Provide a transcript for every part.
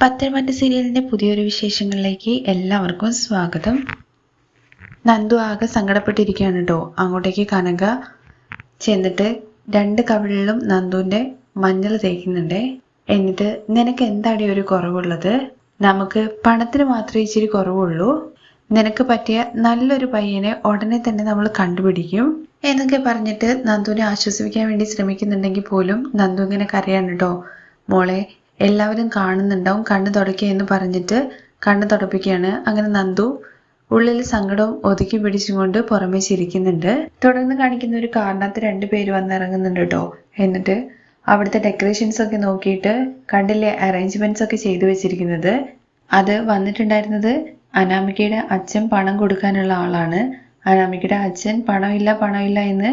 പത്തരമാറ്റ സീരിയലിന്റെ പുതിയൊരു വിശേഷങ്ങളിലേക്ക് എല്ലാവർക്കും സ്വാഗതം. നന്ദു ആകെ സങ്കടപ്പെട്ടിരിക്കുകയാണ് കേട്ടോ അങ്ങോട്ടേക്ക് കനക ചെന്നിട്ട് രണ്ട് കവിളിലും നന്ദുവിന്റെ മഞ്ഞൾ തേക്കുന്നുണ്ട്. എന്നിട്ട് നിനക്ക് എന്താണ് ഒരു കുറവുള്ളത്? നമുക്ക് പണത്തിന് മാത്രമേ ഇച്ചിരി കുറവുള്ളൂ. നിനക്ക് പറ്റിയ നല്ലൊരു പയ്യനെ ഉടനെ തന്നെ നമ്മൾ കണ്ടുപിടിക്കും. എന്നൊക്കെ പറഞ്ഞിട്ട് നന്ദുവിനെ ആശ്വസിപ്പിക്കാൻ വേണ്ടി ശ്രമിക്കുന്നുണ്ടെങ്കിൽ പോലും നന്ദു ഇങ്ങനെ കരയാണ് കേട്ടോ മോളെ എല്ലാവരും കാണുന്നുണ്ടാവും. കണ്ണു തുടയ്ക്കുക എന്ന് പറഞ്ഞിട്ട് കണ്ണു തുടപ്പിക്കുകയാണ്. അങ്ങനെ നന്ദു ഉള്ളിൽ സങ്കടവും ഒതുക്കി പിടിച്ചുകൊണ്ട് പുറമേ ചിരിക്കുന്നുണ്ട്. തുടർന്ന് കാണിക്കുന്ന ഒരു കാറിനകത്ത് രണ്ടുപേര് വന്നിറങ്ങുന്നുണ്ട് കേട്ടോ. എന്നിട്ട് അവിടുത്തെ ഡെക്കറേഷൻസ് ഒക്കെ നോക്കിയിട്ട് കണ്ടില്ലേ അറേഞ്ച്മെന്റ്സ് ഒക്കെ ചെയ്തു വെച്ചിരിക്കുന്നത്? അത് വന്നിട്ടുണ്ടായിരുന്നത് അനാമികയുടെ അച്ഛൻ പണം കൊടുക്കാനുള്ള ആളാണ്. അനാമികയുടെ അച്ഛൻ പണമില്ല പണമില്ല എന്ന്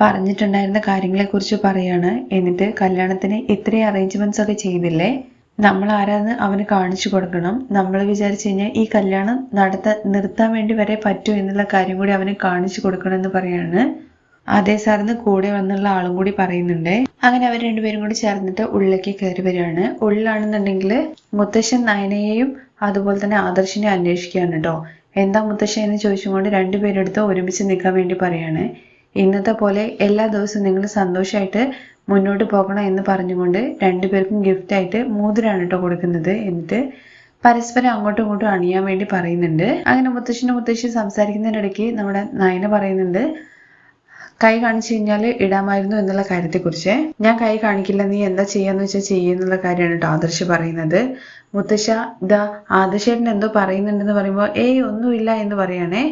പറഞ്ഞിട്ടുണ്ടായിരുന്ന കാര്യങ്ങളെക്കുറിച്ച് പറയാണ്. എന്നിട്ട് കല്യാണത്തിന് ഇത്രയും അറേഞ്ച്മെന്റ്സ് ഒക്കെ ചെയ്തില്ലേ? നമ്മൾ ആരാന്ന് അവന് കാണിച്ചു കൊടുക്കണം. നമ്മൾ വിചാരിച്ചു കഴിഞ്ഞാൽ ഈ കല്യാണം നടത്ത നിർത്താൻ വേണ്ടി വരെ പറ്റൂ എന്നുള്ള കാര്യം കൂടി അവന് കാണിച്ചു കൊടുക്കണം എന്ന് പറയാണ്. അതേ സാറിന് കൂടെ വന്നുള്ള ആളും കൂടി പറയുന്നുണ്ട്. അങ്ങനെ അവർ രണ്ടുപേരും കൂടി ചേർന്നിട്ട് ഉള്ളിലേക്ക് കയറി വരികയാണ്. ഉള്ളിലാണെന്നുണ്ടെങ്കിൽ മുത്തശ്ശൻ നയനയെയും അതുപോലെ തന്നെ ആദർശിനെ അന്വേഷിക്കുകയാണ് കേട്ടോ. എന്താ മുത്തശ്ശൻ എന്ന് ചോദിച്ചുകൊണ്ട് രണ്ടുപേരെടുത്ത് ഒരുമിച്ച് നിൽക്കാൻ വേണ്ടി പറയാണ്. ഇന്നത്തെ പോലെ എല്ലാ ദിവസവും നിങ്ങൾ സന്തോഷമായിട്ട് മുന്നോട്ട് പോകണം എന്ന് പറഞ്ഞുകൊണ്ട് രണ്ടുപേർക്കും ഗിഫ്റ്റ് ആയിട്ട് മോതിരാണ് കേട്ടോ കൊടുക്കുന്നത് എന്നിട്ട് പരസ്പരം അങ്ങോട്ടും ഇങ്ങോട്ടും അണിയാൻ വേണ്ടി പറയുന്നുണ്ട്. അങ്ങനെ മുത്തശ്ശനും മുത്തശ്ശി സംസാരിക്കുന്നതിനിടയ്ക്ക് നമ്മുടെ നയന പറയുന്നുണ്ട് കൈ കാണിച്ചു കഴിഞ്ഞാൽ ഇടാമായിരുന്നു എന്നുള്ള കാര്യത്തെക്കുറിച്ച്. ഞാൻ കൈ കാണിക്കില്ല നീ എന്താ ചെയ്യാന്ന് വെച്ചാൽ ചെയ്യുന്നുള്ള കാര്യമാണ് കേട്ടോ ആദർശ് പറയുന്നത്. മുത്തശ്ശ ഇതാ ആദർശേട്ടൻ എന്തോ പറയുന്നുണ്ടെന്ന് പറയുമ്പോൾ ഏയ് ഒന്നുമില്ല എന്ന് പറയണേ.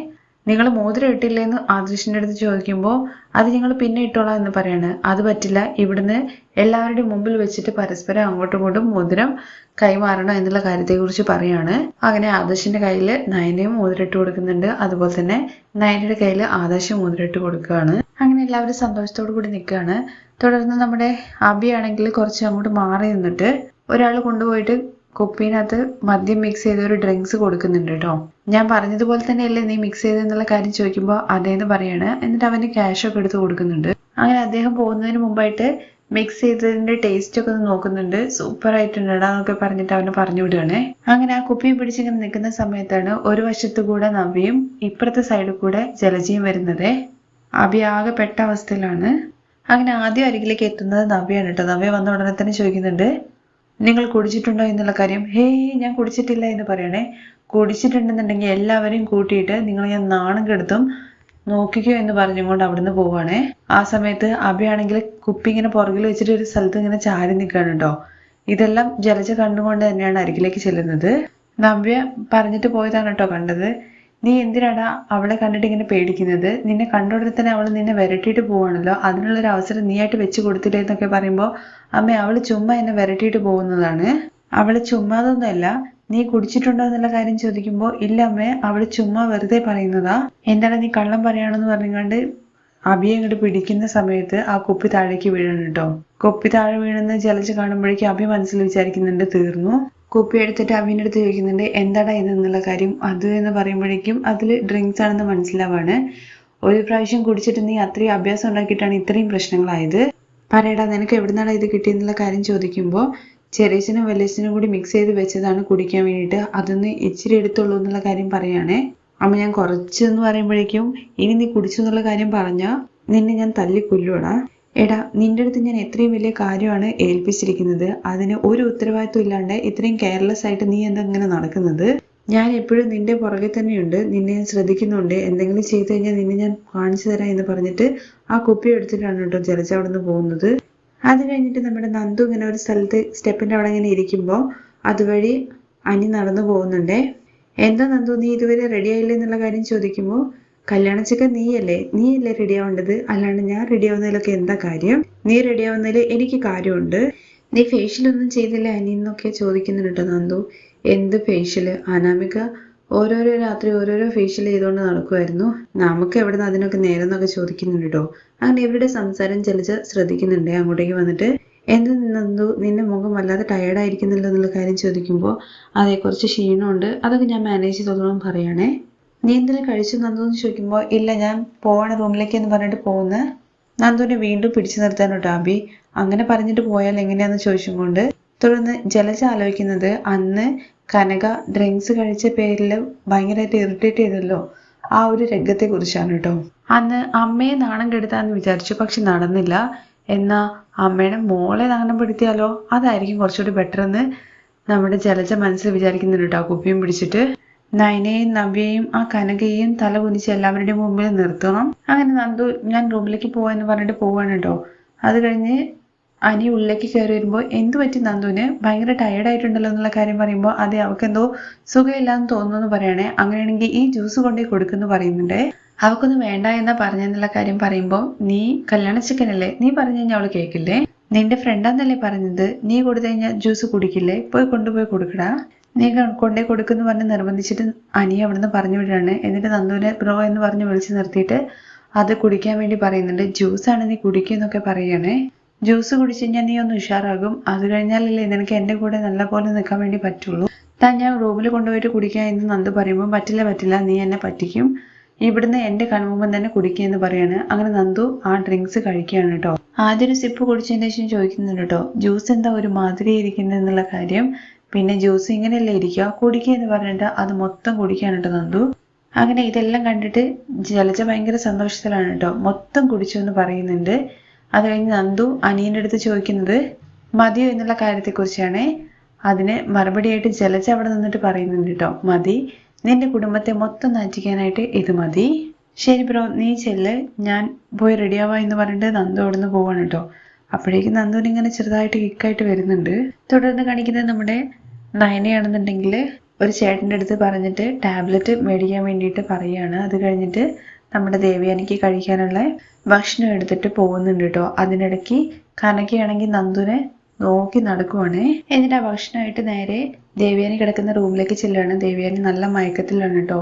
നിങ്ങൾ മോതിരം ഇട്ടില്ലേ എന്ന് ആദർശിന്റെ അടുത്ത് ചോദിക്കുമ്പോൾ അത് ഞങ്ങൾ പിന്നെ ഇട്ടോളാം എന്ന് പറയാണ്. അത് പറ്റില്ല. ഇവിടുന്ന് എല്ലാവരുടെയും മുമ്പിൽ വെച്ചിട്ട് പരസ്പരം അങ്ങോട്ടും ഇങ്ങോട്ടും മോതിരം കൈമാറണം എന്നുള്ള കാര്യത്തെക്കുറിച്ച് പറയാണ്. അങ്ങനെ ആദർശിന്റെ കയ്യിൽ നയനയും മോതിരം ഇട്ട് കൊടുക്കുന്നുണ്ട്. അതുപോലെ തന്നെ നയനയുടെ കയ്യിൽ ആദർശം മോതിരം ഇട്ട് കൊടുക്കുകയാണ്. അങ്ങനെ എല്ലാവരും സന്തോഷത്തോടു കൂടി നിൽക്കുകയാണ്. തുടർന്ന് നമ്മുടെ അബിയാണെങ്കിൽ കുറച്ച് അങ്ങോട്ട് മാറി നിന്നിട്ട് ഒരാൾ കൊണ്ടുപോയിട്ട് കുപ്പീനകത്ത് മദ്യം മിക്സ് ചെയ്ത ഒരു ഡ്രിങ്ക്സ് കൊടുക്കുന്നുണ്ട് കേട്ടോ ഞാൻ പറഞ്ഞതുപോലെ തന്നെയല്ലേ നീ മിക്സ് ചെയ്തെന്നുള്ള കാര്യം ചോദിക്കുമ്പോൾ അതേന്ന് പറയാണ്. എന്നിട്ട് അവന് ക്യാഷ് ഒക്കെ എടുത്ത് കൊടുക്കുന്നുണ്ട്. അങ്ങനെ അദ്ദേഹം പോകുന്നതിന് മുമ്പായിട്ട് മിക്സ് ചെയ്തതിന്റെ ടേസ്റ്റ് ഒക്കെ ഒന്ന് നോക്കുന്നുണ്ട്. സൂപ്പർ ആയിട്ടുണ്ടടാ എന്നൊക്കെ പറഞ്ഞിട്ട് അവനെ പറഞ്ഞു വിടുകയാണേ അങ്ങനെ ആ കുപ്പി പിടിച്ചിങ്ങനെ നിൽക്കുന്ന സമയത്താണ് ഒരു വശത്തു കൂടെ നവ്യയും ഇപ്പുറത്തെ സൈഡിൽ കൂടെ ജലജയും വരുന്നത്. അഭി ആകെ പെട്ട അവസ്ഥയിലാണ്. അങ്ങനെ ആദ്യം അരികിലേക്ക് എത്തുന്നത് നവ്യാണ് കേട്ടോ നവ്യ വന്ന ഉടനെ തന്നെ ചോദിക്കുന്നുണ്ട് നിങ്ങൾ കുടിച്ചിട്ടുണ്ടോ എന്നുള്ള കാര്യം? ഹേയ് ഞാൻ കുടിച്ചിട്ടില്ല എന്ന് പറയണേ. കുടിച്ചിട്ടുണ്ടെന്നുണ്ടെങ്കിൽ എല്ലാവരെയും കൂട്ടിയിട്ട് നിങ്ങൾ ഞാൻ നാണം കെടുത്തും. നോക്കിക്കോ എന്ന് പറഞ്ഞുകൊണ്ട് അവിടുന്ന് പോവാണേ. ആ സമയത്ത് അഭയാണെങ്കിൽ കുപ്പി ഇങ്ങനെ പുറകിൽ വെച്ചിട്ട് ഒരു സ്ഥലത്ത് ഇങ്ങനെ ചാരി നിൽക്കുകയാണ് ഇതെല്ലാം ജലജ കണ്ടുകൊണ്ട് തന്നെയാണ് അരികിലേക്ക് ചെല്ലുന്നത്. നവ്യ പറഞ്ഞിട്ട് പോയതാണ് കേട്ടോ കണ്ടത്. നീ എന്തിനാടാ അവളെ കണ്ടിട്ട് ഇങ്ങനെ പേടിക്കുന്നത്? നിന്നെ കണ്ടോടെ തന്നെ അവൾ നിന്നെ വിരട്ടിയിട്ട് പോവാണല്ലോ. അതിനുള്ളൊരു അവസരം നീ ആയിട്ട് വെച്ച് കൊടുത്തില്ലേ എന്നൊക്കെ പറയുമ്പോൾ അമ്മ അവൾ ചുമ്മാ എന്നെ വിരട്ടിയിട്ട് പോകുന്നതാണ്. അവൾ ചുമ്മാതൊന്നുമല്ല നീ കുടിച്ചിട്ടുണ്ടോ എന്നുള്ള കാര്യം ചോദിക്കുമ്പോൾ ഇല്ല അമ്മേ അവൾ ചുമ്മാ വെറുതെ പറയുന്നതാ. എന്താണ് നീ കള്ളം പറയാണെന്ന് പറഞ്ഞുകൊണ്ട് അബിയെ ഇങ്ങോട്ട് പിടിക്കുന്ന സമയത്ത് ആ കുപ്പി താഴേക്ക് വീഴണം കേട്ടോ. കുപ്പി താഴെ വീണെന്ന് ചലച്ച് കാണുമ്പോഴേക്കും അബി മനസ്സിൽ വിചാരിക്കുന്നുണ്ട് തീർന്നു. കുപ്പി എടുത്തിട്ട് അവന്റെ അടുത്ത് ചോദിക്കുന്നുണ്ട് എന്താടാ ഇതെന്നുള്ള കാര്യം. അത് എന്ന് പറയുമ്പോഴേക്കും അതിൽ ഡ്രിങ്ക്സ് ആണെന്ന് മനസ്സിലാവാണ്. ഒരു പ്രാവശ്യം കുടിച്ചിട്ട് നീ അത്രയും അഭ്യാസം ഉണ്ടാക്കിയിട്ടാണ് ഇത്രയും പ്രശ്നങ്ങളായത്. പറയടാ നിനക്ക് എവിടുന്നാണ് ഇത് കിട്ടിയെന്നുള്ള കാര്യം ചോദിക്കുമ്പോൾ ചെറിയച്ചനും വലിയച്ചനും കൂടി മിക്സ് ചെയ്ത് വെച്ചതാണ് കുടിക്കാൻ വേണ്ടിയിട്ട്. അതൊന്ന് ഇച്ചിരി എടുത്തുള്ളൂ എന്നുള്ള കാര്യം പറയുകയാണേ അമ്മ ഞാൻ കുറച്ചെന്ന് പറയുമ്പോഴേക്കും ഇനി നീ കുടിച്ചു എന്നുള്ള കാര്യം പറഞ്ഞാൽ നിന്നെ ഞാൻ തല്ലി കൊല്ലുവാടാ എടാ നിന്റെ അടുത്ത് ഞാൻ എത്രയും വലിയ കാര്യമാണ് ഏൽപ്പിച്ചിരിക്കുന്നത്. അതിന് ഒരു ഉത്തരവാദിത്വം ഇല്ലാണ്ട് ഇത്രയും കെയർലെസ് ആയിട്ട് നീ എന്താ ഇങ്ങനെ നടക്കുന്നത്? ഞാൻ എപ്പോഴും നിന്റെ പുറകെ തന്നെയുണ്ട്. നിന്നെ ഞാൻ ശ്രദ്ധിക്കുന്നുണ്ട്. എന്തെങ്കിലും ചെയ്തു കഴിഞ്ഞാൽ നിന്നെ ഞാൻ കാണിച്ചു തരാം എന്ന് പറഞ്ഞിട്ട് ആ കുപ്പി എടുത്തിട്ടാണ് കേട്ടോ ജലജ അവിടെ നിന്ന് പോകുന്നത്. അത് കഴിഞ്ഞിട്ട് നമ്മുടെ നന്ദു ഇങ്ങനെ ഒരു സ്ഥലത്ത് സ്റ്റെപ്പിന്റെ അവിടെ ഇങ്ങനെ ഇരിക്കുമ്പോൾ അതുവഴി അനി നടന്നു പോകുന്നുണ്ടേ. എന്താ നന്ദു നീ ഇതുവരെ റെഡി ആയില്ലേ എന്നുള്ള കാര്യം ചോദിക്കുമ്പോൾ കല്യാണച്ചൊക്കെ നീയല്ലേ? നീയല്ലേ റെഡി ആവേണ്ടത്? അല്ലാണ്ട് ഞാൻ റെഡി ആവുന്നതിലൊക്കെ എന്താ കാര്യം? നീ റെഡി ആവുന്നതിൽ എനിക്ക് കാര്യമുണ്ട്. നീ ഫേഷ്യലൊന്നും ചെയ്തില്ല? അനി എന്നൊക്കെ ചോദിക്കുന്നുണ്ട് നന്ദു. എന്ത് ഫേഷ്യൽ അനാമിക ഓരോരോ രാത്രി ഓരോരോ ഫേഷ്യൽ ചെയ്തുകൊണ്ട് നടക്കുമായിരുന്നു നമുക്ക് എവിടെ നിന്ന് അതിനൊക്കെ നേരം എന്നൊക്കെ ചോദിക്കുന്നുണ്ട്? കേട്ടോ അങ്ങനെ ഇവരുടെ സംസാരം ചലിച്ച് ശ്രദ്ധിക്കുന്നുണ്ട്. അങ്ങോട്ടേക്ക് വന്നിട്ട് എന്ത് നന്ദു നിന്റെ മുഖം വല്ലാതെ ടയേർഡായിരിക്കുന്നില്ല എന്നുള്ള കാര്യം ചോദിക്കുമ്പോൾ അതേ കുറച്ച് ക്ഷീണമുണ്ട്. അതൊക്കെ ഞാൻ മാനേജ് ചെയ്തോളാം പറയണേ നീ കഴിച്ചു നന്ദു എന്ന് ചോദിക്കുമ്പോൾ ഇല്ല ഞാൻ പോവാണ് റൂമിലേക്ക് എന്ന് പറഞ്ഞിട്ട് പോകുന്ന നന്ദുവിനെ വീണ്ടും പിടിച്ചു നിർത്താനോ ടാബി അങ്ങനെ പറഞ്ഞിട്ട് പോയാൽ എങ്ങനെയാന്ന് ചോദിച്ചും കൊണ്ട് തുടർന്ന് ജലജ ആലോചിക്കുന്നത് അന്ന് കനക ഡ്രിങ്ക്സ് കഴിച്ച പേരിൽ ഭയങ്കരമായിട്ട് ഇറിറ്റേറ്റ് ചെയ്തല്ലോ ആ ഒരു രംഗത്തെ കുറിച്ചാണ് കേട്ടോ. അന്ന് അമ്മയെ നാണം കെടുത്താന്ന് വിചാരിച്ചു പക്ഷെ നടന്നില്ല. എന്നാ അമ്മയുടെ മോളെ നാണം പെടുത്തിയാലോ അതായിരിക്കും കുറച്ചുകൂടി ബെറ്റർ എന്ന് നമ്മുടെ ജലജ മനസ്സിൽ വിചാരിക്കുന്നുണ്ട് കേട്ടോ കുപ്പിയും പിടിച്ചിട്ട്. നയനയും നവ്യയും ആ കനകയെയും തല കുനിച്ച് എല്ലാവരുടെയും മുമ്പിൽ നിർത്തണം. അങ്ങനെ നന്ദു ഞാൻ റൂമിലേക്ക് പോവാന്ന് പറഞ്ഞിട്ട് പോവാണ് കേട്ടോ അത് കഴിഞ്ഞ് അനി ഉള്ളിലേക്ക് കയറി വരുമ്പോൾ എന്തു പറ്റി നന്ദുവിന്? ഭയങ്കര ടയർഡായിട്ടുണ്ടല്ലോ എന്നുള്ള കാര്യം പറയുമ്പോൾ അതെ അവൾക്ക് എന്തോ സുഖമില്ലാന്ന് തോന്നുന്നു പറയണേ. അങ്ങനെയാണെങ്കിൽ ഈ ജ്യൂസ് കൊണ്ടേ കൊടുക്കുന്നു പറയുന്നുണ്ട്. അവൾക്കൊന്നും വേണ്ട എന്നാ പറഞ്ഞെന്നുള്ള കാര്യം പറയുമ്പോൾ നീ കല്യാണ ചിക്കനല്ലേ? നീ പറഞ്ഞു കഴിഞ്ഞാൽ അവൾ കേൾക്കില്ലേ നിന്റെ ഫ്രണ്ടാന്നല്ലേ പറഞ്ഞത്? നീ കൊടുത്തു കഴിഞ്ഞാൽ ജ്യൂസ് കുടിക്കില്ലേ? പോയി കൊണ്ടുപോയി കൊടുക്കടാ. നീ കൊണ്ടേ കൊടുക്കുന്നു പറഞ്ഞ് നിർബന്ധിച്ചിട്ട് അനി അവിടുന്ന് പറഞ്ഞു വിടുകയാണ്. എന്നിട്ട് നന്ദുവിനെ ബ്രോ എന്ന് പറഞ്ഞ് വിളിച്ച് നിർത്തിയിട്ട് അത് കുടിക്കാൻ വേണ്ടി പറയുന്നുണ്ട്. ജ്യൂസ് ആണ് നീ കുടിക്കുന്നൊക്കെ പറയണേ ജ്യൂസ് കുടിച്ചു കഴിഞ്ഞാൽ നീ ഒന്ന് ഉഷാറാകും. അത് കഴിഞ്ഞാലല്ലേ നിനക്ക് എന്റെ കൂടെ നല്ല പോലെ നിൽക്കാൻ വേണ്ടി പറ്റുള്ളൂ. താൻ ഞാൻ റൂമിൽ കൊണ്ടുപോയിട്ട് കുടിക്കുക എന്ന് നന്ദു പറയുമ്പോൾ പറ്റില്ല പറ്റില്ല നീ എന്നെ പറ്റിക്കും. ഇവിടുന്ന് എന്റെ കൺമുമ്പം തന്നെ കുടിക്കുക എന്ന് പറയാണ്. അങ്ങനെ നന്ദു ആ ഡ്രിങ്ക്സ് കഴിക്കുകയാണ് കേട്ടോ. ആദ്യം ഒരു സിപ്പ് കുടിച്ചതിന് ശേഷം ചോദിക്കുന്നുണ്ട് കേട്ടോ ജ്യൂസ് എന്താ ഒരു മാതിരി ഇരിക്കുന്നത് എന്നുള്ള കാര്യം. പിന്നെ ജ്യൂസ് ഇങ്ങനെയല്ലേ ഇരിക്കുക? കുടിക്കുക എന്ന് പറഞ്ഞിട്ട് അത് മൊത്തം കുടിക്കാണ് കേട്ടോ നന്ദു. അങ്ങനെ ഇതെല്ലാം കണ്ടിട്ട് ജലജ ഭയങ്കര സന്തോഷത്തിലാണ് കേട്ടോ. മൊത്തം കുടിച്ചു എന്ന് പറയുന്നുണ്ട്. അത് കഴിഞ്ഞ് നന്ദു അനിയന്റെ അടുത്ത് ചോദിക്കുന്നത് മതിയോ എന്നുള്ള കാര്യത്തെക്കുറിച്ചാണ്. അതിന് മറുപടിയായിട്ട് ജലജ അവിടെ നിന്നിട്ട് പറയുന്നുണ്ട് കേട്ടോ മതി. നിന്റെ കുടുംബത്തെ മൊത്തം നാറ്റിക്കാനായിട്ട് ഇത് മതി. ശരി ബ്രോ നീ ചെല്ല്. ഞാൻ പോയി റെഡിയാവാ എന്ന് പറഞ്ഞിട്ട് നന്ദു അവിടെ നിന്ന് പോവാണ് കേട്ടോ. അപ്പോഴേക്കും നന്ദുവിന് ഇങ്ങനെ ചെറുതായിട്ട് കിക്കായിട്ട് വരുന്നുണ്ട്. തുടർന്ന് കാണിക്കുന്നത് നമ്മുടെ നയനയാണെന്നുണ്ടെങ്കിൽ ഒരു ചേട്ടന്റെ അടുത്ത് പറഞ്ഞിട്ട് ടാബ്ലറ്റ് മേടിക്കാൻ വേണ്ടിയിട്ട് പറയുകയാണ്. അത് കഴിഞ്ഞിട്ട് നമ്മുടെ ദേവയാനിക്ക് കഴിക്കാനുള്ള ഭക്ഷണം എടുത്തിട്ട് പോകുന്നുണ്ട് കേട്ടോ. അതിനിടയ്ക്ക് കനകയാണെങ്കിൽ നന്ദുനെ നോക്കി നടക്കുവാണ്. എന്നിട്ട് ആ ഭക്ഷണമായിട്ട് നേരെ ദേവിയാനി കിടക്കുന്ന റൂമിലേക്ക് ചെല്ലുകയാണ് ദേവിയാനി നല്ല മയക്കത്തിലാണ് കേട്ടോ.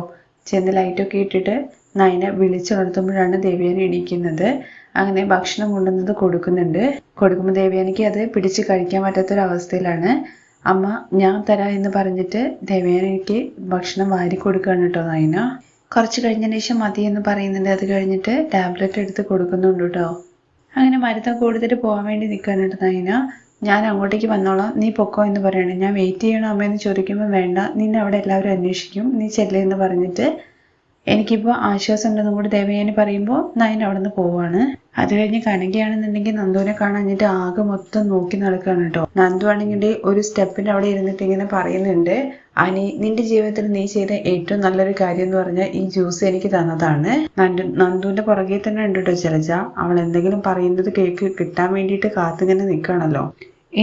ചെന്ന് ലൈറ്റൊക്കെ ഇട്ടിട്ട് നയന വിളിച്ചുണർത്തുമ്പോഴാണ് ദേവിയാനി എണീക്കുന്നത്. അങ്ങനെ ഭക്ഷണം കൊണ്ടുവന്നത് കൊടുക്കുന്നുണ്ട്. കൊടുക്കുമ്പോൾ ദേവയാനിക്ക് അത് പിടിച്ച് കഴിക്കാൻ പറ്റാത്തൊരവസ്ഥയിലാണ്. അമ്മ ഞാൻ തരാം എന്ന് പറഞ്ഞിട്ട് ദേവയാനിക്ക് ഭക്ഷണം വാരി കൊടുക്കുകയാണ് കേട്ടോ നയന കുറച്ച് കഴിഞ്ഞതിന് ശേഷം മതി എന്ന് പറയുന്നുണ്ട്. അത് കഴിഞ്ഞിട്ട് ടാബ്ലറ്റ് എടുത്ത് കൊടുക്കുന്നുണ്ട് കേട്ടോ. അങ്ങനെ മരുന്ന് കൊടുത്തിട്ട് പോകാൻ വേണ്ടി നിൽക്കാനുണ്ട് നയന ഞാൻ അങ്ങോട്ടേക്ക് വന്നോളാം. നീ പൊക്കോ എന്ന് പറയണേ. ഞാൻ വെയിറ്റ് ചെയ്യണോ അമ്മയെന്ന് ചോദിക്കുമ്പോൾ വേണ്ട. നിന്നെ അവിടെ എല്ലാവരും അന്വേഷിക്കും. നീ ചെല്ലേ എന്ന് പറഞ്ഞിട്ട് എനിക്കിപ്പോൾ ആശ്വാസം ഉണ്ടെന്നും കൂടി ദേവയാനി പറയുമ്പോൾ നയൻ അവിടെ നിന്ന് പോവാണ്. അത് കഴിഞ്ഞ് കനകയാണെന്നുണ്ടെങ്കിൽ നന്ദുവിനെ കാണാഞ്ഞിട്ട് ആകെ മൊത്തം നോക്കി നടക്കുകയാണ് കേട്ടോ. നന്ദു ആണെങ്കിൽ ഒരു സ്റ്റെപ്പിന്റെ അവിടെ ഇരുന്നിട്ട് ഇങ്ങനെ പറയുന്നുണ്ട് അനി നിന്റെ ജീവിതത്തിൽ നീ ചെയ്ത ഏറ്റവും നല്ലൊരു കാര്യം എന്ന് പറഞ്ഞാൽ ഈ ജ്യൂസ് എനിക്ക് തന്നതാണ്. നന്ദു നന്ദുവിന്റെ പുറകെ തന്നെ ഉണ്ട് കേട്ടോ ചെലജ അവൾ എന്തെങ്കിലും പറയുന്നത് കേക്ക് കിട്ടാൻ വേണ്ടിയിട്ട് കാത്തിങ്ങനെ നിൽക്കുകയാണല്ലോ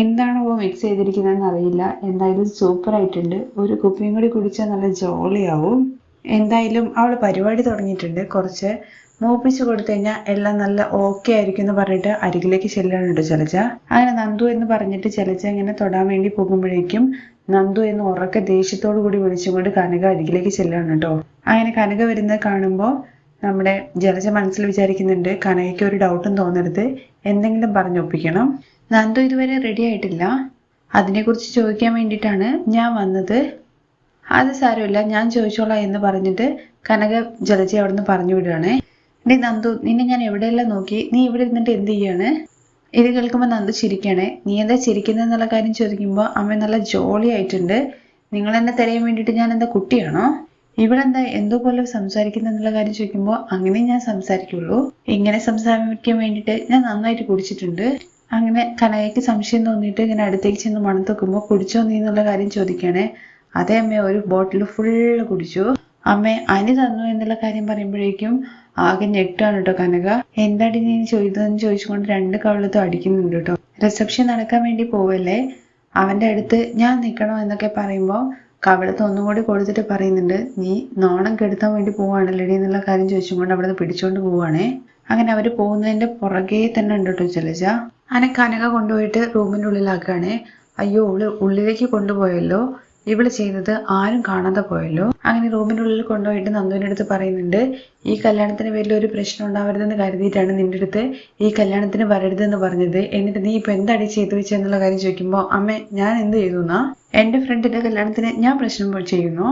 എന്താണോ മിക്സ് ചെയ്തിരിക്കുന്നതെന്ന് അറിയില്ല. എന്തായാലും സൂപ്പർ ആയിട്ടുണ്ട്. ഒരു കുപ്പിയും കൂടി കുടിച്ചാൽ നല്ല ജോളിയാവും എന്തായാലും അവൾ പരിപാടി തുടങ്ങിയിട്ടുണ്ട്. കുറച്ച് മൂപ്പിച്ച് കൊടുത്തു കഴിഞ്ഞാൽ എല്ലാം നല്ല ഓക്കെ ആയിരിക്കും എന്ന് പറഞ്ഞിട്ട് അരികിലേക്ക് ചെല്ലാനുണ്ട് ജലജ. അങ്ങനെ നന്ദു എന്ന് പറഞ്ഞിട്ട് ജലജ ഇങ്ങനെ തൊടാൻ വേണ്ടി പോകുമ്പോഴേക്കും നന്ദു എന്ന് ഉറക്കെ ദേഷ്യത്തോടു കൂടി വിളിച്ചുകൊണ്ട് കനക അരികിലേക്ക് ചെല്ലാണ് കേട്ടോ. അങ്ങനെ കനക വരുന്നത് കാണുമ്പോൾ നമ്മുടെ ജലജ മനസ്സിൽ വിചാരിക്കുന്നുണ്ട് കനകയ്ക്ക് ഒരു ഡൗട്ടും തോന്നരുത്. എന്തെങ്കിലും പറഞ്ഞൊപ്പിക്കണം നന്ദു ഇതുവരെ റെഡി ആയിട്ടില്ല. അതിനെക്കുറിച്ച് ചോദിക്കാൻ വേണ്ടിയിട്ടാണ് ഞാൻ വന്നത്. അത് സാരമില്ല. ഞാൻ ചോദിച്ചോളാം എന്ന് പറഞ്ഞിട്ട് കനക ജലജയെ അവിടുന്ന് പറഞ്ഞു വിടുകയാണേ ഡേ നന്ദു നിന്നെ ഞാൻ എവിടെയെല്ലാം നോക്കി? നീ ഇവിടെ ഇരുന്നിട്ട് എന്ത് ചെയ്യാണ്? ഇത് കേൾക്കുമ്പോൾ നന്ദു ചിരിക്കണേ. നീ എന്താ ചിരിക്കുന്നതെന്നുള്ള കാര്യം ചോദിക്കുമ്പോൾ അമ്മ നല്ല ജോളി ആയിട്ടുണ്ട് നിങ്ങൾ എന്നെ തിരയാൻ വേണ്ടിയിട്ട് ഞാൻ എന്താ കുട്ടിയാണോ? ഇവിടെ എന്താ എന്തോ പോലെ സംസാരിക്കുന്ന കാര്യം ചോദിക്കുമ്പോൾ അങ്ങനെ ഞാൻ സംസാരിക്കുള്ളൂ. ഇങ്ങനെ സംസാരിക്കാൻ വേണ്ടിയിട്ട് ഞാൻ നന്നായിട്ട് കുടിച്ചിട്ടുണ്ട്. അങ്ങനെ കനകയ്ക്ക് സംശയം തോന്നിയിട്ട് ഇങ്ങനെ അടുത്തേക്ക് ചെന്ന് മണം തൊക്കുമ്പോൾ കുടിച്ചോ നീ എന്നുള്ള കാര്യം ചോദിക്കണേ. അതേ അമ്മ ഒരു ബോട്ടിൽ ഫുള്ള് കുടിച്ചു. അമ്മ അനി തന്നു എന്നുള്ള കാര്യം പറയുമ്പോഴേക്കും ആകെ ഞെട്ടാണ് കേട്ടോ കനക. എന്താടി നീ ചെയ്തതെന്ന് ചോദിച്ചുകൊണ്ട് രണ്ട് കവളത്തും അടിക്കുന്നുണ്ട് കേട്ടോ റിസപ്ഷൻ നടക്കാൻ വേണ്ടി പോവല്ലേ? അവന്റെ അടുത്ത് ഞാൻ നിൽക്കണോ എന്നൊക്കെ പറയുമ്പോൾ കവിളത്ത് ഒന്നും കൂടി കൊടുത്തിട്ട് പറയുന്നുണ്ട് നീ നോണം കെടുത്താൻ വേണ്ടി പോവാണല്ലേ എന്നുള്ള കാര്യം ചോദിച്ചുകൊണ്ട് അവിടെ നിന്ന് പിടിച്ചോണ്ട് പോവാണേ. അങ്ങനെ അവർ പോകുന്നതിന്റെ പുറകെ തന്നെ ഉണ്ട് കേട്ടോ ജലജ അങ്ങനെ കനക കൊണ്ടുപോയിട്ട് റൂമിന്റെ ഉള്ളിലാക്കുകയാണേ അയ്യോ ഉള്ളിലേക്ക് കൊണ്ടുപോയല്ലോ. ഇവൾ ചെയ്തത് ആരും കാണാതെ പോയല്ലോ. അങ്ങനെ റൂമിനുള്ളിൽ കൊണ്ടുപോയിട്ട് നന്ദുവിന്റെ അടുത്ത് പറയുന്നുണ്ട് ഈ കല്യാണത്തിന് പേരിൽ ഒരു പ്രശ്നം ഉണ്ടാവരുതെന്ന് കരുതിയിട്ടാണ് നിന്റെ അടുത്ത് ഈ കല്യാണത്തിന് വരരുതെന്ന് പറഞ്ഞത്. എന്നിട്ട് നീ ഇപ്പൊ എന്താടി ചെയ്തു വെച്ചെന്നുള്ള കാര്യം ചോദിക്കുമ്പോൾ അമ്മേ ഞാൻ എന്ത് ചെയ്തു എന്നാ എന്റെ ഫ്രണ്ടിന്റെ കല്യാണത്തിന് ഞാൻ പ്രശ്നം ചെയ്യുന്നു.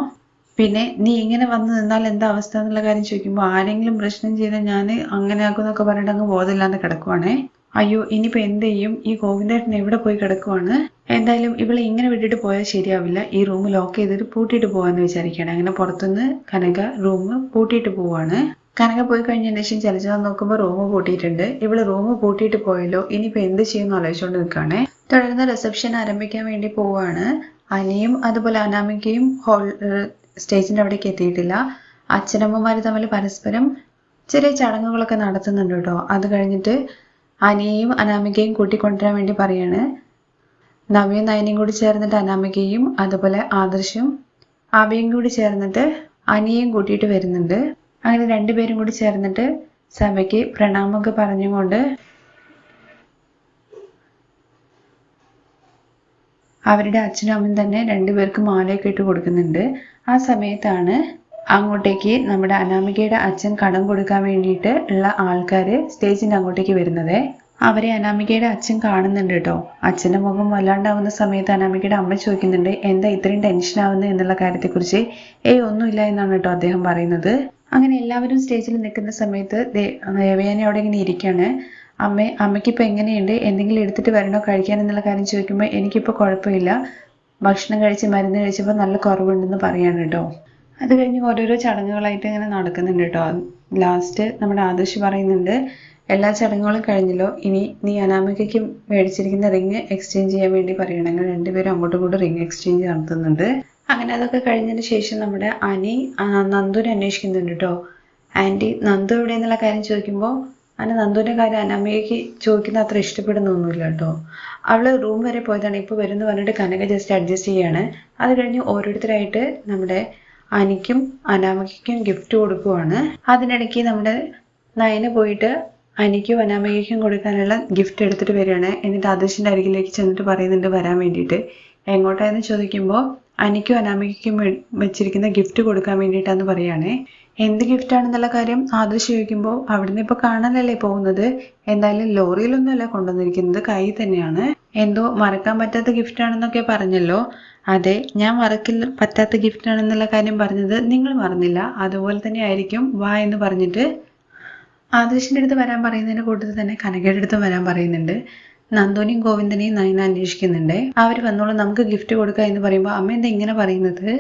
പിന്നെ നീ ഇങ്ങനെ വന്ന് നിന്നാൽ എന്താ അവസ്ഥ എന്നുള്ള കാര്യം ചോദിക്കുമ്പോൾ ആരെങ്കിലും പ്രശ്നം ചെയ്താൽ ഞാൻ അങ്ങനെ ആക്കുമെന്നൊക്കെ പറഞ്ഞിട്ട് അങ്ങ് ബോധമില്ലാതെ കിടക്കുവാണേ. അയ്യോ ഇനിയിപ്പോ എന്ത് ചെയ്യും? ഈ ഗോവിന്ദേട്ടൻ എവിടെ പോയി കിടക്കുവാണ്? എന്തായാലും ഇവളെ ഇങ്ങനെ വിട്ടിട്ട് പോയാൽ ശരിയാവില്ല. ഈ റൂം ലോക്ക് ചെയ്തിട്ട് പൂട്ടിയിട്ട് പോവാന്ന് വിചാരിക്കണം അങ്ങനെ പുറത്തുനിന്ന് കനക റൂം പൂട്ടിയിട്ട് പോവാണ്. കനക പോയി കഴിഞ്ഞതിന് ശേഷം ചലിച്ചാൽ നോക്കുമ്പോൾ റൂം പൂട്ടിയിട്ടുണ്ട്. ഇവൾ റൂം പൂട്ടിയിട്ട് പോയല്ലോ. ഇനിയിപ്പോ എന്ത് ചെയ്യുമെന്ന് ആലോചിച്ചുകൊണ്ട് നിൽക്കുകയാണ്. തുടർന്ന് റിസപ്ഷൻ ആരംഭിക്കാൻ വേണ്ടി പോവാണ്. അനിയും അതുപോലെ അനാമികയും ഹോൾ സ്റ്റേജിന്റെ അവിടേക്ക് എത്തിയിട്ടില്ല. അച്ഛനമ്മമാർ തമ്മിൽ പരസ്പരം ചെറിയ ചടങ്ങുകളൊക്കെ നടത്തുന്നുണ്ട് കേട്ടോ. അത് കഴിഞ്ഞിട്ട് അനിയെയും അനാമികയും കൂട്ടിക്കൊണ്ടുവരാൻ വേണ്ടി പറയാണ്. നവ്യയും നയനയും കൂടി ചേർന്നിട്ട് അനാമികയും അതുപോലെ ആദർശും ആബിയും കൂടി ചേർന്നിട്ട് അനിയയും കൂട്ടിയിട്ട് വരുന്നുണ്ട്. അങ്ങനെ രണ്ടുപേരും കൂടി ചേർന്നിട്ട് സഭയ്ക്ക് പ്രണാമൊക്കെ പറഞ്ഞുകൊണ്ട് അവരുടെ അച്ഛനും അമ്മയും തന്നെ രണ്ടുപേർക്ക് മാലയൊക്കെ ഇട്ട് കൊടുക്കുന്നുണ്ട്. ആ സമയത്താണ് അങ്ങോട്ടേക്ക് നമ്മുടെ അനാമികയുടെ അച്ഛൻ കടം കൊടുക്കാൻ വേണ്ടിയിട്ട് ഉള്ള ആൾക്കാര് സ്റ്റേജിന്റെ അങ്ങോട്ടേക്ക് വരുന്നത്. അവരെ അനാമികയുടെ അച്ഛൻ കാണുന്നുണ്ട് കേട്ടോ. അച്ഛന്റെ മുഖം വല്ലാണ്ടാവുന്ന സമയത്ത് അനാമികയുടെ അമ്മ ചോദിക്കുന്നുണ്ട് എന്താ ഇത്രയും ടെൻഷൻ ആവുന്നത്? എന്നുള്ള കാര്യത്തെക്കുറിച്ച്. ഏയ് ഒന്നുമില്ല എന്നാണ് കേട്ടോ അദ്ദേഹം പറയുന്നത്. അങ്ങനെ എല്ലാവരും സ്റ്റേജിൽ നിൽക്കുന്ന സമയത്ത് ദേവയാനി അവിടെ ഇങ്ങനെ ഇരിക്കുകയാണ് അമ്മ അമ്മയ്ക്കിപ്പോൾ എങ്ങനെയുണ്ട്? എന്തെങ്കിലും എടുത്തിട്ട് വരണോ? കഴിക്കാൻ? എന്നുള്ള കാര്യം ചോദിക്കുമ്പോൾ എനിക്കിപ്പോൾ കുഴപ്പമില്ല. ഭക്ഷണം കഴിച്ച് മരുന്ന് കഴിച്ചപ്പോൾ നല്ല കുറവുണ്ടെന്ന് പറയാണ് കേട്ടോ. അത് കഴിഞ്ഞ് ഓരോരോ ചടങ്ങുകളായിട്ട് ഇങ്ങനെ നടക്കുന്നുണ്ട് കേട്ടോ ലാസ്റ്റ് നമ്മുടെ ആദർശ് പറയുന്നുണ്ട് എല്ലാ ചടങ്ങുകളും കഴിഞ്ഞല്ലോ. ഇനി നീ അനാമികയ്ക്ക് മേടിച്ചിരിക്കുന്ന റിങ് എക്സ്ചേഞ്ച് ചെയ്യാൻ വേണ്ടി പറയണം അങ്ങനെ രണ്ടുപേരും അങ്ങോട്ടും ഇങ്ങോട്ടും റിങ് എക്സ്ചേഞ്ച് നടത്തുന്നുണ്ട്. അങ്ങനെ അതൊക്കെ കഴിഞ്ഞതിന് ശേഷം നമ്മുടെ അനി നന്ദുവിനെ അന്വേഷിക്കുന്നുണ്ട് കേട്ടോ ആന്റി നന്ദു എവിടെ എന്നുള്ള കാര്യം ചോദിക്കുമ്പോൾ അങ്ങനെ നന്ദുവിന്റെ കാര്യം അനാമികയ്ക്ക് ചോദിക്കുന്ന അത്ര ഇഷ്ടപ്പെടുന്നൊന്നുമില്ല കേട്ടോ അവൾ റൂം വരെ പോയതാണ്. ഇപ്പോൾ വരുന്നു പറഞ്ഞിട്ട് കനക ജസ്റ്റ് അഡ്ജസ്റ്റ് ചെയ്യാണ്. അത് കഴിഞ്ഞ് ഓരോരുത്തരായിട്ട് നമ്മുടെ അനിക്കും അനാമികയ്ക്കും ഗിഫ്റ്റ് കൊടുക്കുവാണ്. അതിനിടയ്ക്ക് നമ്മുടെ നയന് പോയിട്ട് അനിക്കും അനാമികയ്ക്കും കൊടുക്കാനുള്ള ഗിഫ്റ്റ് എടുത്തിട്ട് വരികയാണ്. എന്നിട്ട് ആദർശിന്റെ അരികിലേക്ക് ചെന്നിട്ട് പറയുന്നുണ്ട് വരാൻ വേണ്ടിയിട്ട്. എങ്ങോട്ടാന്ന് ചോദിക്കുമ്പോൾ അനിക്കും അനാമികയ്ക്കും വെച്ചിരിക്കുന്ന ഗിഫ്റ്റ് കൊടുക്കാൻ വേണ്ടിയിട്ടാന്ന് പറയുകയാണേ എന്ത് ഗിഫ്റ്റ് ആണെന്നുള്ള കാര്യം ആദർശ് ചോദിക്കുമ്പോൾ അവിടുന്ന് ഇപ്പൊ കാണാനല്ലേ പോകുന്നത്? എന്തായാലും ലോറിയിലൊന്നുമല്ല കൊണ്ടുവന്നിരിക്കുന്നത് കൈ തന്നെയാണ്. എന്തോ മറക്കാൻ പറ്റാത്ത ഗിഫ്റ്റ് ആണെന്നൊക്കെ പറഞ്ഞല്ലോ. അതെ ഞാൻ മറക്കില്ല പറ്റാത്ത ഗിഫ്റ്റ് ആണെന്നുള്ള കാര്യം പറഞ്ഞത് നിങ്ങൾ മറന്നില്ല. അതുപോലെ തന്നെ ആയിരിക്കും വാ എന്ന് പറഞ്ഞിട്ട് ആദർശിന്റെ അടുത്ത് വരാൻ പറയുന്നതിന്റെ കൂട്ടത്തിൽ തന്നെ കനകയുടെ അടുത്ത് വരാൻ പറയുന്നുണ്ട്. നന്ദോനിയും ഗോവിന്ദനെയും നയന അന്വേഷിക്കുന്നുണ്ട്. അവർ വന്നോളൂ നമുക്ക് ഗിഫ്റ്റ് കൊടുക്കുക എന്ന് പറയുമ്പോൾ അമ്മ എന്താ ഇങ്ങനെ പറയുന്നത്?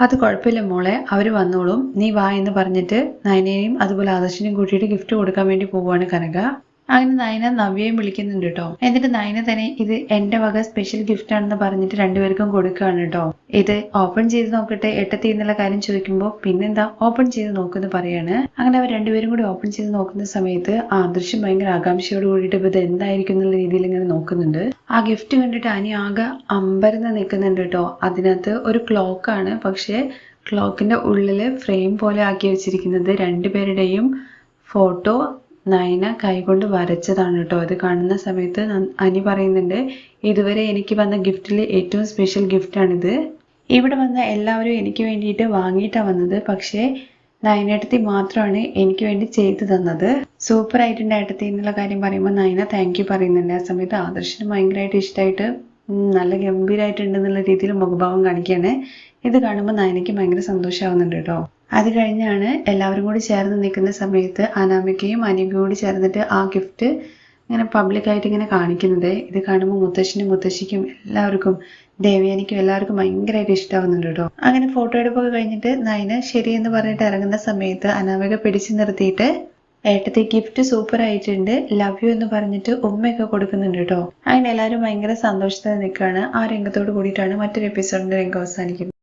അത് കുഴപ്പമില്ല മോളെ അവർ വന്നോളും. നീ വാ എന്ന് പറഞ്ഞിട്ട് നയനേയും അതുപോലെ ആദർശിനെയും കൂട്ടിയിട്ട് ഗിഫ്റ്റ് കൊടുക്കാൻ വേണ്ടി പോവുകയാണ് കനക. അങ്ങനെ നയന നവ്യയും വിളിക്കുന്നുണ്ട് കേട്ടോ. എന്നിട്ട് നയന തന്നെ ഇത് എന്റെ വക സ്പെഷ്യൽ ഗിഫ്റ്റ് ആണെന്ന് പറഞ്ഞിട്ട് രണ്ടുപേർക്കും കൊടുക്കുകയാണ് കേട്ടോ. ഇത് ഓപ്പൺ ചെയ്ത് നോക്കട്ടെ എട്ടത്തി എന്നുള്ള കാര്യം ചോദിക്കുമ്പോൾ പിന്നെന്താ ഓപ്പൺ ചെയ്ത് നോക്കുന്നു പറയാണ്. അങ്ങനെ അവർ രണ്ടുപേരും കൂടി ഓപ്പൺ ചെയ്ത് നോക്കുന്ന സമയത്ത് ആദർശം ഭയങ്കര ആകാംക്ഷയോട് കൂടിയിട്ട് ഇപ്പൊ ഇത് എന്തായിരിക്കും എന്നുള്ള രീതിയിൽ ഇങ്ങനെ നോക്കുന്നുണ്ട്. ആ ഗിഫ്റ്റ് കണ്ടിട്ട് അനി ആകെ അമ്പരന്ന് നിൽക്കുന്നുണ്ട് കേട്ടോ. അതിനകത്ത് ഒരു ക്ലോക്ക് ആണ്. പക്ഷേ ക്ലോക്കിന്റെ ഉള്ളിൽ ഫ്രെയിം പോലെ ആക്കി വെച്ചിരിക്കുന്നത് രണ്ടുപേരുടെയും ഫോട്ടോ നയന കൈകൊണ്ട് വരച്ചതാണ് കേട്ടോ. അത് കാണുന്ന സമയത്ത് അനി പറയുന്നുണ്ട് ഇതുവരെ എനിക്ക് വന്ന ഗിഫ്റ്റിൽ ഏറ്റവും സ്പെഷ്യൽ ഗിഫ്റ്റാണിത് ഇവിടെ വന്ന എല്ലാവരും എനിക്ക് വേണ്ടിയിട്ട് വാങ്ങിയിട്ടാണ് വന്നത്. പക്ഷേ നയനേട്ടത്തി മാത്രമാണ് എനിക്ക് വേണ്ടി ചെയ്തു തന്നത്. സൂപ്പർ ആയിട്ടുണ്ട് ഏട്ടത്തി എന്നുള്ള കാര്യം പറയുമ്പോൾ നയന താങ്ക് യു പറയുന്നുണ്ട്. ആ സമയത്ത് ആദർശിന് ഭയങ്കരമായിട്ട് ഇഷ്ടമായിട്ട് നല്ല ഗംഭീരമായിട്ടുണ്ട് എന്നുള്ള രീതിയിൽ മുഖഭാവം കാണിക്കുകയാണ്. ഇത് കാണുമ്പോൾ നയനയ്ക്ക് ഭയങ്കര സന്തോഷമാവുന്നുണ്ട് കേട്ടോ. അത് കഴിഞ്ഞാണ് എല്ലാവരും കൂടി ചേർന്ന് നിൽക്കുന്ന സമയത്ത് അനാമികയും അനിയും കൂടി ചേർന്നിട്ട് ആ ഗിഫ്റ്റ് ഇങ്ങനെ പബ്ലിക്കായിട്ട് ഇങ്ങനെ കാണിക്കുന്നത്. ഇത് കാണുമ്പോൾ മുത്തശ്ശിനും മുത്തശ്ശിക്കും എല്ലാവർക്കും ദേവിയാനിക്കും എല്ലാവർക്കും ഭയങ്കരമായിട്ട് ഇഷ്ടമാവുന്നുണ്ട് കേട്ടോ. അങ്ങനെ ഫോട്ടോ എടുപ്പൊക്കെ കഴിഞ്ഞിട്ട് നയന ശരി എന്ന് പറഞ്ഞിട്ട് ഇറങ്ങുന്ന സമയത്ത് അനാമിക പിടിച്ചു നിർത്തിയിട്ട് ഏട്ടത്തെ ഗിഫ്റ്റ് സൂപ്പർ ആയിട്ടുണ്ട് ലവ് യു എന്ന് പറഞ്ഞിട്ട് ഉമ്മയൊക്കെ കൊടുക്കുന്നുണ്ട് കേട്ടോ. അങ്ങനെ എല്ലാവരും ഭയങ്കര സന്തോഷത്തോടെ നിൽക്കുകയാണ്. ആ രംഗത്തോട് കൂടിയിട്ടാണ് മറ്റൊരു എപ്പിസോഡിന്റെ രംഗം അവസാനിക്കുന്നത്.